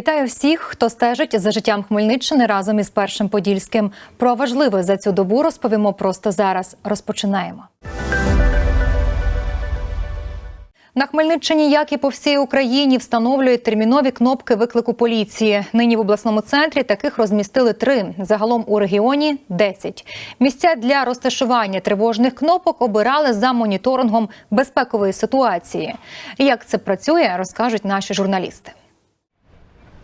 Вітаю всіх, хто стежить за життям Хмельниччини разом із першим подільським. Про важливе за цю добу розповімо просто зараз. Розпочинаємо. На Хмельниччині, як і по всій Україні, встановлюють термінові кнопки виклику поліції. Нині в обласному центрі таких розмістили три. Загалом у регіоні 10. Місця для розташування тривожних кнопок обирали за моніторингом безпекової ситуації. Як це працює, розкажуть наші журналісти.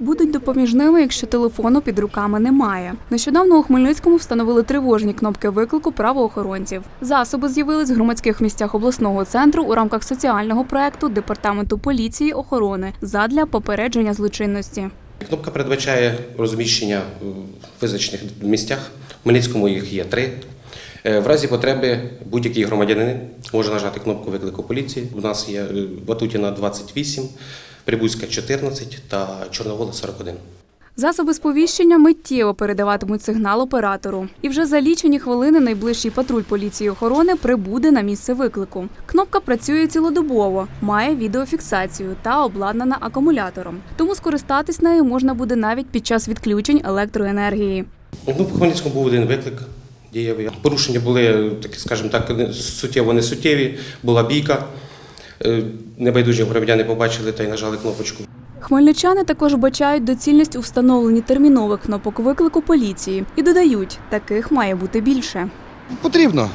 Будуть допоміжними, якщо телефону під руками немає. Нещодавно у Хмельницькому встановили тривожні кнопки виклику правоохоронців. Засоби з'явились в громадських місцях обласного центру у рамках соціального проекту департаменту поліції охорони задля попередження злочинності. Кнопка передбачає розміщення в визначених місцях. В Хмельницькому їх є три. Е, В разі потреби будь-який громадянин може нажати кнопку виклику поліції. У нас є е, Батутіна 28, Прибузька 14 та Чорновола 41. Засоби сповіщення миттєво передаватимуть сигнал оператору. І вже за лічені хвилини найближчий патруль поліції охорони прибуде на місце виклику. Кнопка працює цілодобово, має відеофіксацію та обладнана акумулятором. Тому скористатись нею можна буде навіть під час відключень електроенергії. Ну, по Хмельницькому був один виклик дієвий. Порушення були, такі, скажімо так, суттєво не суттєві, була бійка. Е, Небайдужі громадяни побачили та й нажали кнопочку. Хмельничани також бачають доцільність у встановленні термінових кнопок виклику поліції і додають, таких має бути більше. Потрібно.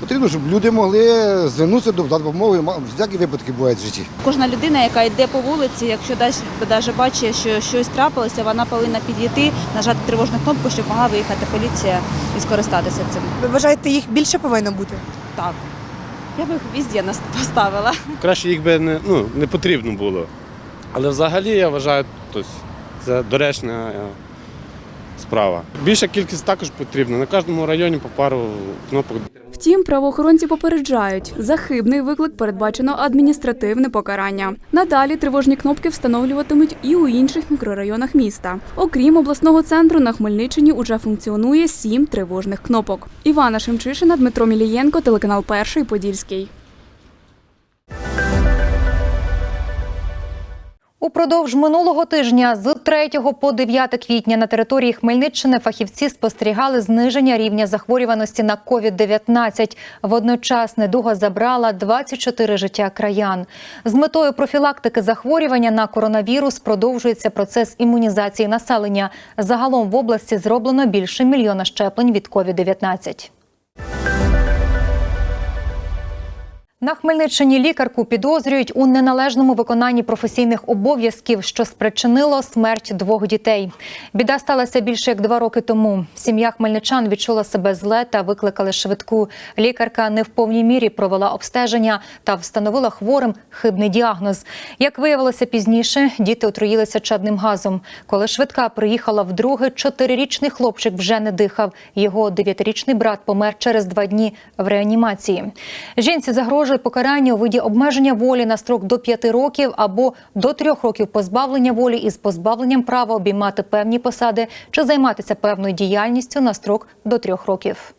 Потрібно, щоб люди могли звернутися до допомоги. Всякі випадки бувають в житті. Кожна людина, яка йде по вулиці, якщо десь навіть бачить, що щось трапилося, вона повинна підійти, нажати тривожну кнопку, щоб могла виїхати поліція і скористатися цим. Ви вважаєте, їх більше повинно бути? Так. Я би їх везде поставила. Краще їх би не, ну, не потрібно було. Але взагалі я вважаю, тось, це доречна е, справа. Більша кількість також потрібна. На кожному районі по пару кнопок. Втім, правоохоронці попереджають, за хибний виклик передбачено адміністративне покарання. Надалі тривожні кнопки встановлюватимуть і у інших мікрорайонах міста. Окрім обласного центру, на Хмельниччині уже функціонує сім тривожних кнопок. Івана Шемчишина, Дмитро Мілієнко, телеканал Перший Подільський. Упродовж минулого тижня з 3 по 9 квітня на території Хмельниччини фахівці спостерігали зниження рівня захворюваності на COVID-19. Водночас недуга забрала 24 життя краян. З метою профілактики захворювання на коронавірус продовжується процес імунізації населення. Загалом в області зроблено більше мільйона щеплень від COVID-19. На Хмельниччині лікарку підозрюють у неналежному виконанні професійних обов'язків, що спричинило смерть двох дітей. Біда сталася більше як два роки тому. Сім'я хмельничан відчула себе зле та викликали швидку. Лікарка не в повній мірі провела обстеження та встановила хворим хибний діагноз. Як виявилося пізніше, діти отруїлися чадним газом. Коли швидка приїхала вдруге, чотирирічний хлопчик вже не дихав. Його дев'ятирічний брат помер через два дні в реанімації. Жінці загрожує покарання у виді обмеження волі на строк до п'яти років або до трьох років позбавлення волі із позбавленням права обіймати певні посади чи займатися певною діяльністю на строк до трьох років.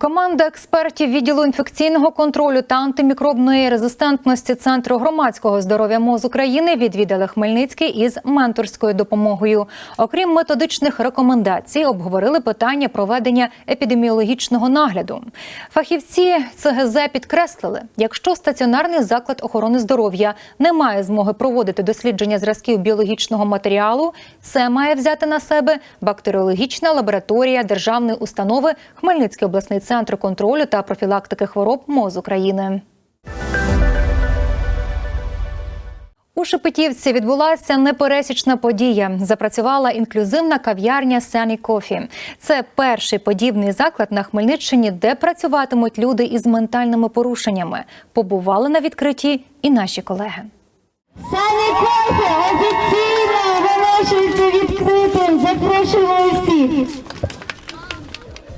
Команда експертів відділу інфекційного контролю та антимікробної резистентності Центру громадського здоров'я МОЗ України відвідали Хмельницький із менторською допомогою. Окрім методичних рекомендацій, обговорили питання проведення епідеміологічного нагляду. Фахівці ЦГЗ підкреслили, якщо стаціонарний заклад охорони здоров'я не має змоги проводити дослідження зразків біологічного матеріалу, це має взяти на себе бактеріологічна лабораторія державної установи Хмельницький обласний центр контролю та профілактики хвороб МОЗ України. У Шепетівці відбулася непересічна подія. Запрацювала інклюзивна кав'ярня Сені Кофі. Це перший подібний заклад на Хмельниччині, де працюватимуть люди із ментальними порушеннями. Побували на відкритті і наші колеги. Сані кофе офіційно оголошується відкритим. Запрошуємо усіх.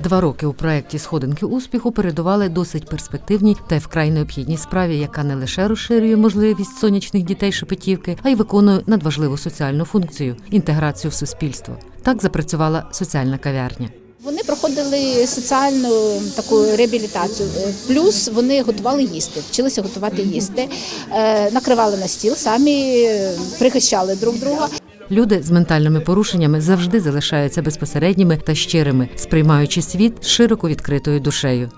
Два роки у проєкті Сходинки успіху передували досить перспективній та й вкрай необхідній справі, яка не лише розширює можливість сонячних дітей Шепетівки, а й виконує надважливу соціальну функцію інтеграцію в суспільство. Так запрацювала соціальна кав'ярня. Вони проходили соціальну таку реабілітацію. Плюс вони готували їсти, вчилися готувати їсти, е, накривали на стіл, самі е, прихищали друг друга. Люди з ментальними порушеннями завжди залишаються безпосередніми та щирими, сприймаючи світ широко відкритою душею.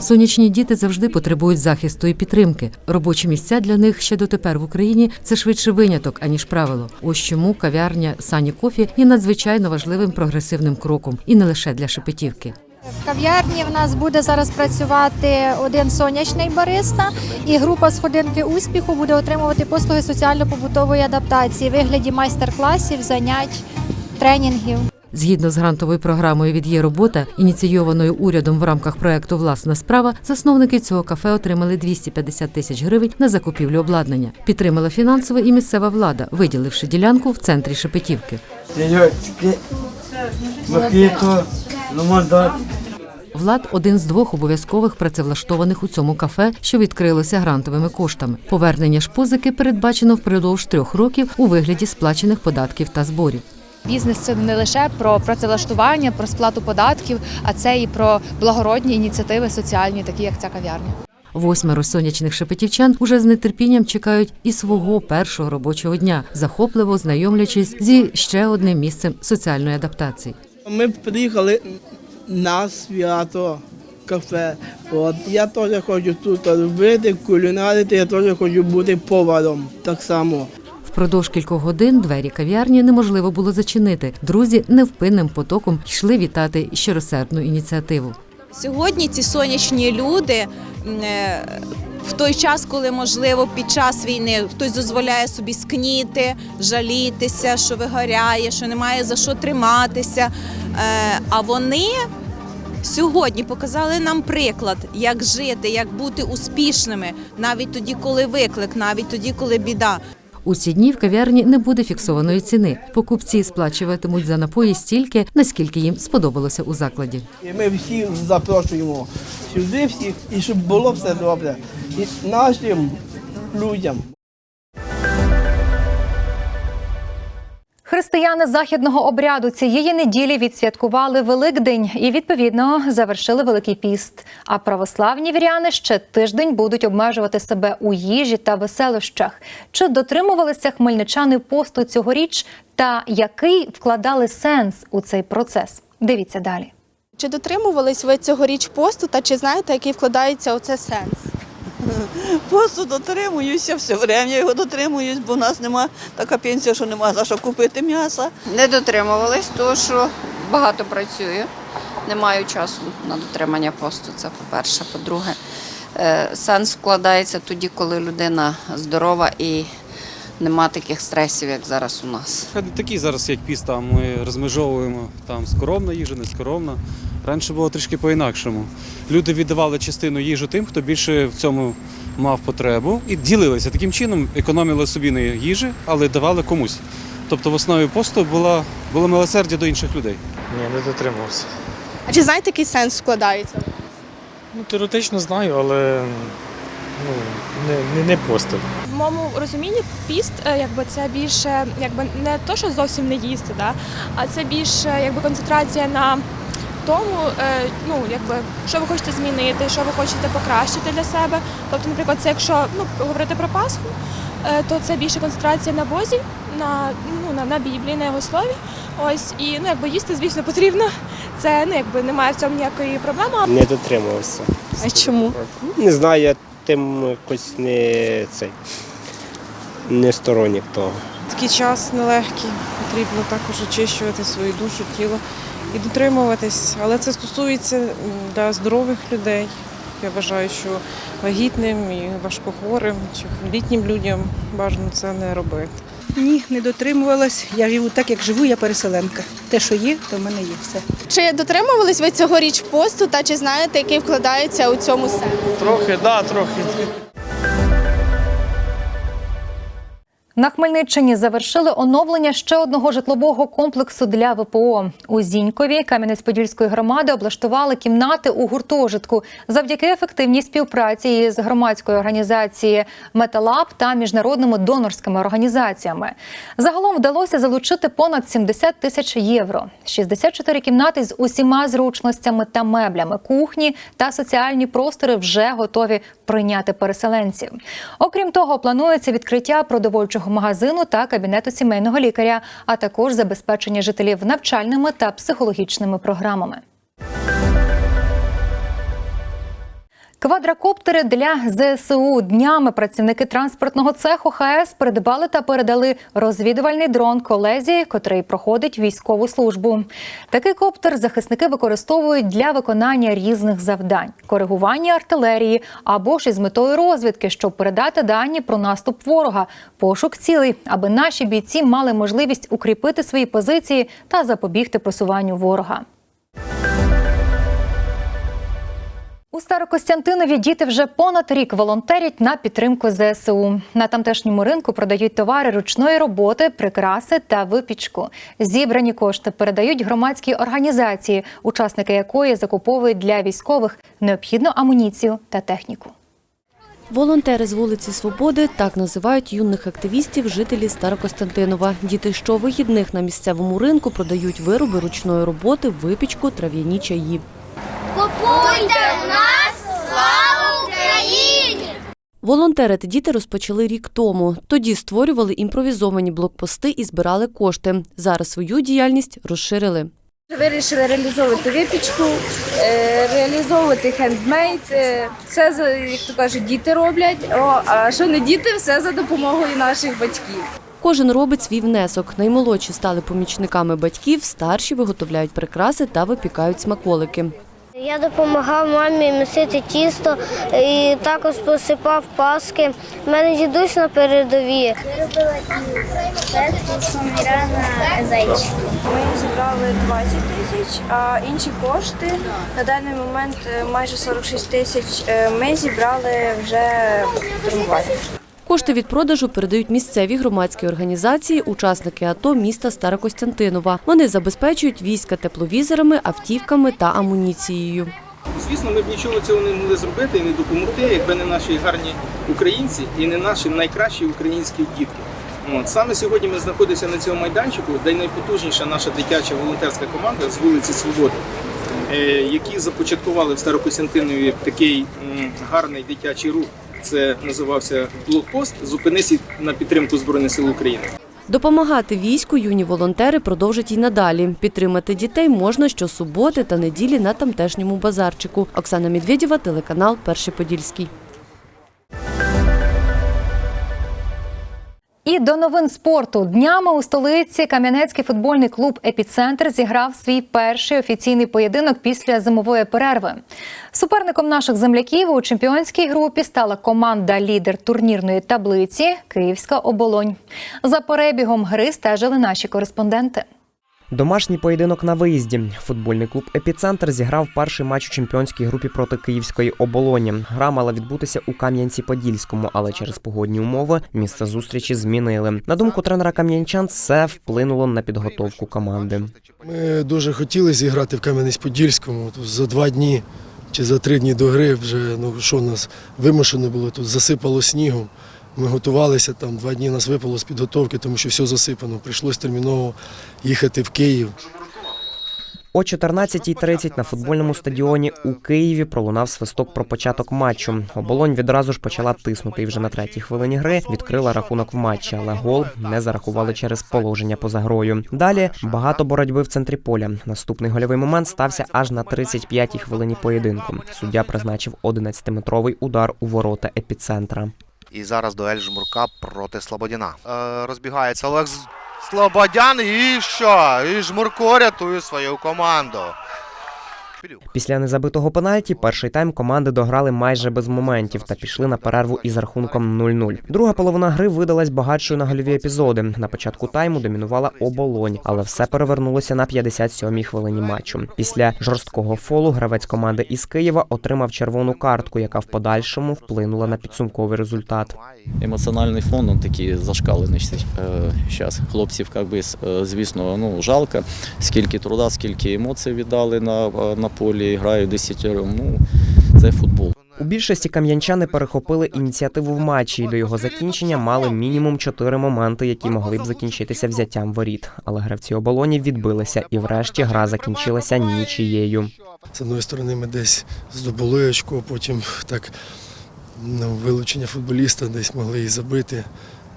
Сонячні діти завжди потребують захисту і підтримки. Робочі місця для них ще дотепер в Україні це швидше виняток, аніж правило. Ось чому кав'ярня Сані Кофі є надзвичайно важливим прогресивним кроком, і не лише для Шепетівки. В кав'ярні в нас буде зараз працювати один сонячний бариста, і група сходинки успіху буде отримувати послуги соціально-побутової адаптації в вигляді майстер-класів, занять, тренінгів. Згідно з грантовою програмою від є робота, ініційованою урядом в рамках проекту Власна справа, засновники цього кафе отримали 250 тисяч гривень на закупівлю обладнання. Підтримала фінансово і місцева влада, виділивши ділянку в центрі Шепетівки. Влад один з двох обов'язкових працевлаштованих у цьому кафе, що відкрилося грантовими коштами. Повернення ж позики передбачено впродовж трьох років у вигляді сплачених податків та зборів. Бізнес це не лише про працевлаштування, про сплату податків, а це і про благородні ініціативи соціальні, такі як ця кав'ярня. Восьмеро сонячних шепетівчан уже з нетерпінням чекають і свого першого робочого дня, захопливо знайомлячись зі ще одним місцем соціальної адаптації. Ми приїхали на свято кафе. От я теж хочу тут робити, кулінарити, я теж хочу бути поваром так само. Впродовж кількох годин двері кав'ярні неможливо було зачинити. Друзі невпинним потоком йшли вітати щиросердну ініціативу. Сьогодні ці сонячні люди е, в той час, коли можливо під час війни хтось дозволяє собі скніти, жалітися, що вигоряє, що немає за що триматися. Е, А вони сьогодні показали нам приклад, як жити, як бути успішними, навіть тоді, коли виклик, навіть тоді, коли біда. У ці дні в кав'ярні не буде фіксованої ціни. Покупці сплачуватимуть за напої стільки, наскільки їм сподобалося у закладі. Ми всі запрошуємо сюди всіх, і щоб було все добре. І нашим людям. Християни західного обряду цієї неділі відсвяткували Великдень і відповідно завершили Великий піст. А православні віряни ще тиждень будуть обмежувати себе у їжі та веселощах. Чи дотримувалися хмельничани посту цьогоріч, та який вкладали сенс у цей процес? Дивіться далі. Чи дотримувались ви цьогоріч посту та чи знаєте, який вкладається у це сенс? Посту дотримуюся все время, його дотримуюсь, бо в нас нема така пенсія, що нема за що купити м'яса. Не дотримувались, тому що багато працюю. Не маю часу на дотримання посту. Це по-перше. По-друге, е, сенс вкладається тоді, коли людина здорова і нема таких стресів, як зараз у нас. Не такий зараз, як піст, там ми розмежовуємо там скоромна їжа, не скоромна. Раніше було трішки по-інакшому. Люди віддавали частину їжі тим, хто більше в цьому мав потребу, і ділилися таким чином, економили собі на їжі, але давали комусь. Тобто в основі посту була, було милосердя до інших людей. Ні, не дотримувався. А чи знаєте, який сенс вкладається? Ну, теоретично знаю, але ну, не, не, не постив. Моєму розумінні піст, е, якби це більше, якби не то, що зовсім не їсти, да? а це більше якби концентрація на тому, е, ну якби що ви хочете змінити, що ви хочете покращити для себе. Тобто, наприклад, це якщо ну говорити про Пасху, е, то це більше концентрація на Бозі, на ну на, на Біблії, на його слові. Ось і ну якби їсти, звісно, потрібно. Це ну якби немає в цьому ніякої проблеми. Не дотримувався. А чому? Не знаю, я тим якось не цей не сторонник того. Такий час нелегкий, потрібно також очищувати свою душу, тіло і дотримуватись. Але це стосується для здорових людей. Я вважаю, що вагітним і важкохворим чи літнім людям бажано це не робити. Ні, не дотримувалась. Я живу так, як живу, я переселенка. Те, що є, то в мене є все. Чи дотримувались ви цьогоріч посту та чи знаєте, який вкладається у цьому сенс? Трохи, да, трохи. На Хмельниччині завершили оновлення ще одного житлового комплексу для ВПО. У Зінькові Кам'янець-Подільської громади облаштували кімнати у гуртожитку завдяки ефективній співпраці із громадською організацією Металаб та міжнародними донорськими організаціями. Загалом вдалося залучити понад 70 тисяч євро. 64 кімнати з усіма зручностями та меблями, кухні та соціальні простори вже готові прийняти переселенців. Окрім того, планується відкриття продовольчого магазину та кабінету сімейного лікаря, а також забезпечення жителів навчальними та психологічними програмами. Квадрокоптери для ЗСУ днями працівники транспортного цеху ХС придбали та передали розвідувальний дрон колезі, котрий проходить військову службу. Такий коптер захисники використовують для виконання різних завдань: коригування артилерії або ж із метою розвідки, щоб передати дані про наступ ворога, пошук цілей, аби наші бійці мали можливість укріпити свої позиції та запобігти просуванню ворога. У Старокостянтинові діти вже понад рік волонтерять на підтримку ЗСУ. На тамтешньому ринку продають товари ручної роботи, прикраси та випічку. Зібрані кошти передають громадській організації, учасники якої закуповують для військових необхідну амуніцію та техніку. Волонтери з вулиці Свободи так називають юних активістів жителі Старокостянтинова. Діти щовихідних на місцевому ринку продають вироби ручної роботи, випічку, трав'яні чаї. Купуйте в нас, слава Україні! Волонтерити діти розпочали рік тому. Тоді створювали імпровізовані блокпости і збирали кошти. Зараз свою діяльність розширили. Вирішили реалізовувати випічку, е, реалізовувати хендмейд. е, Все за як то кажуть, діти роблять. А що не діти, все за допомогою наших батьків. Кожен робить свій внесок. Наймолодші стали помічниками батьків, старші виготовляють прикраси та випікають смаколики. Я допомагав мамі місити тісто і також посипав паски. У мене дідусь на передовій. Я робила і зайчик. Ми зібрали 20 тисяч, а інші кошти на даний момент майже 46 тисяч. е, Ми зібрали вже трамвай. Кошти від продажу передають місцеві громадські організації, учасники АТО міста Старокостянтинова. Вони забезпечують війська тепловізорами, автівками та амуніцією. Звісно, ми б нічого цього не могли зробити і не допомогти, якби не наші гарні українці і не наші найкращі українські дітки. От саме сьогодні ми знаходимося на цьому майданчику, де найпотужніша наша дитяча волонтерська команда з вулиці Свободи, е, які започаткували в Старокостянтинові такий гарний дитячий рух. Це називався блокпост. Зупинись на підтримку Збройних сил України. Допомагати війську юні волонтери продовжать і надалі. Підтримати дітей можна щосуботи та неділі на тамтешньому базарчику. Оксана Медведєва, телеканал Перший Подільський. І до новин спорту днями у столиці Кам'янецький футбольний клуб Епіцентр зіграв свій перший офіційний поєдинок після зимової перерви. Суперником наших земляків у чемпіонській групі стала команда лідер турнірної таблиці Київська оболонь. За перебігом гри стежили наші кореспонденти. Домашній поєдинок на виїзді. Футбольний клуб Епіцентр зіграв перший матч у чемпіонській групі проти Київської оболоні. Гра мала відбутися у Кам'янці-Подільському, але через погодні умови місце зустрічі змінили. На думку тренера кам'янчан, це вплинуло на підготовку команди. Ми дуже хотіли зіграти в Кам'янець-Подільському за два дні чи за три дні до гри. Вже ну що нас вимушено було тут засипало снігом. Ми готувалися там два дні нас випало з підготовки, тому що все засипано. Прийшлось терміново їхати в Київ. О 14.30 на футбольному стадіоні у Києві пролунав свисток про початок матчу. Оболонь відразу ж почала тиснути і вже на третій хвилині гри відкрила рахунок в матчі, але гол не зарахували через положення поза грою. Далі багато боротьби в центрі поля. Наступний гольовий момент стався аж на 35-й хвилині поєдинку. Суддя призначив 11-метровий удар у ворота епіцентра. І зараз дуель Жмурка проти Слободяна. Е, розбігається Олег Слободян і що? І Жмурко рятує свою команду. Після незабитого пенальті перший тайм команди дограли майже без моментів та пішли на перерву із рахунком 0-0. Друга половина гри видалась багатшою на гольові епізоди. На початку тайму домінувала оболонь, але все перевернулося на 57-й хвилині матчу. Після жорсткого фолу гравець команди із Києва отримав червону картку, яка в подальшому вплинула на підсумковий результат. Емоціональний фон он такий зашкалений зараз. Хлопців, як е, звісно, ну, жалко. Скільки труда, скільки емоцій віддали на, е, на полі, грають десятером. Ну, це футбол. У більшості кам'янчани перехопили ініціативу в матчі і до його закінчення мали мінімум чотири моменти, які могли б закінчитися взяттям воріт. Але гравці оболоні відбилися, і врешті гра закінчилася нічією. З одної сторони ми десь здобули очко, потім так ну, вилучення футболіста десь могли і забити.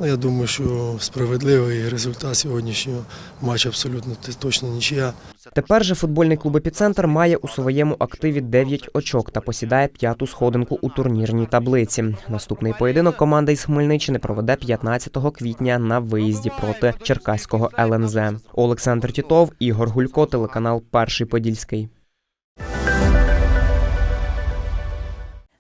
Ну, я думаю, що справедливий результат сьогоднішнього матчу абсолютно точно нічия. Тепер же футбольний клуб «Епіцентр» має у своєму активі 9 очок та посідає п'яту сходинку у турнірній таблиці. Наступний поєдинок команда із Хмельниччини проведе 15 квітня на виїзді проти Черкаського ЛНЗ. Олександр Тітов, Ігор Гулько, телеканал Перший Подільський.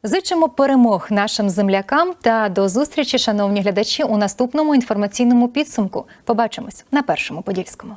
Зичимо перемог нашим землякам та до зустрічі, шановні глядачі, у наступному інформаційному підсумку. Побачимось на першому подільському.